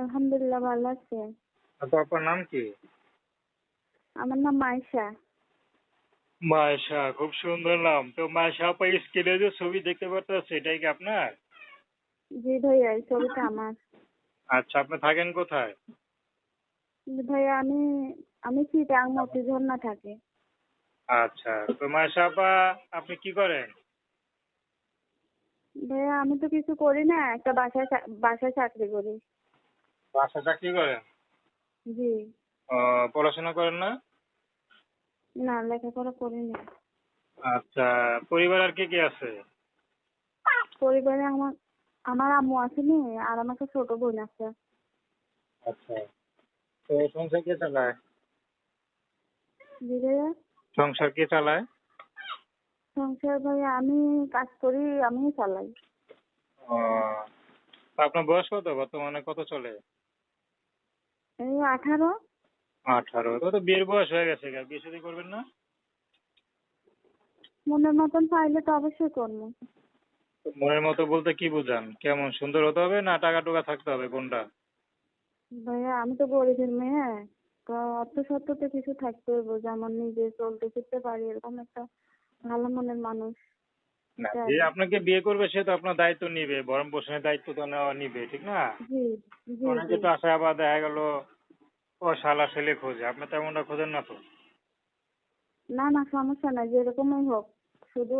আলহামদুলিল্লাহ ভালো আছে। তো আপনার নাম কি? আমার নাম মাইশা মায়েশা খুব সুন্দর নাম। তো মায়েশা আপা স্ক্রিনে যে ছবি দেখতে পাচ্ছেন এটাই কি আপনার? জি ভাইয়া এই ছবিটা আমার। আচ্ছা আপনি থাকেন কোথায়? ভাইয়া আমি আমি চিটাং মতিঝর্ণা থাকি। আচ্ছা তো মায়েশা আপা আপনি কি করেন? ভাইয়া আমি তো কিছু করি না একটা বাসায় বাসায় চাকরি করি। বাসা চাকরি করেন? জি। পড়াশোনা করেন না? না লেখাপড়া করিনি। আচ্ছা পরিবার আর কে কে আছে? পরিবারে আমার আমার আম্মু আসেনি আর আমার একটা ছোট বোন আছে। আচ্ছা তো সংসার কে চালায়? জি ভাইয়া। সংসার কে চালায়? সংসার ভাইয়া আমি কাজ করি আমিই চালাই। ও, আপনার বয়স কত? বর্তমানে কত চলে? এই আঠারো। আঠারো। তো বিয়ের বয়স হয়ে গেছে গা, বিয়ে শাদী করবেন না? মনের মতন পাইলে তো অবশ্যই করব। মনের মতো বলতে কি বুঝান? কেমন সুন্দর হতে হবে না টাকা টুকা থাকতে হবে কোনটা? ভাইয়া আমি তো গরিবের মেয়ে তো অর্থ সত্য তো কিছু থাকতে হবে। যেমন নিজে চলতে ফিরতে পারি এরকম একটা ভালো মনের মানুষ। না যে আপনাকে বিয়ে করবে সে তো আপনার দায়িত্ব নিবে ভরণ পোষণের দায়িত্ব তো নেওয়া নিবে ঠিক না? অনেকে তো আসে আবার দেখা গেল ও শালা ছেলে খোঁজে। আপনি তেমনটা খোঁজেন না তো? না না সমস্যা নাই যেরকমই হোক। শুধু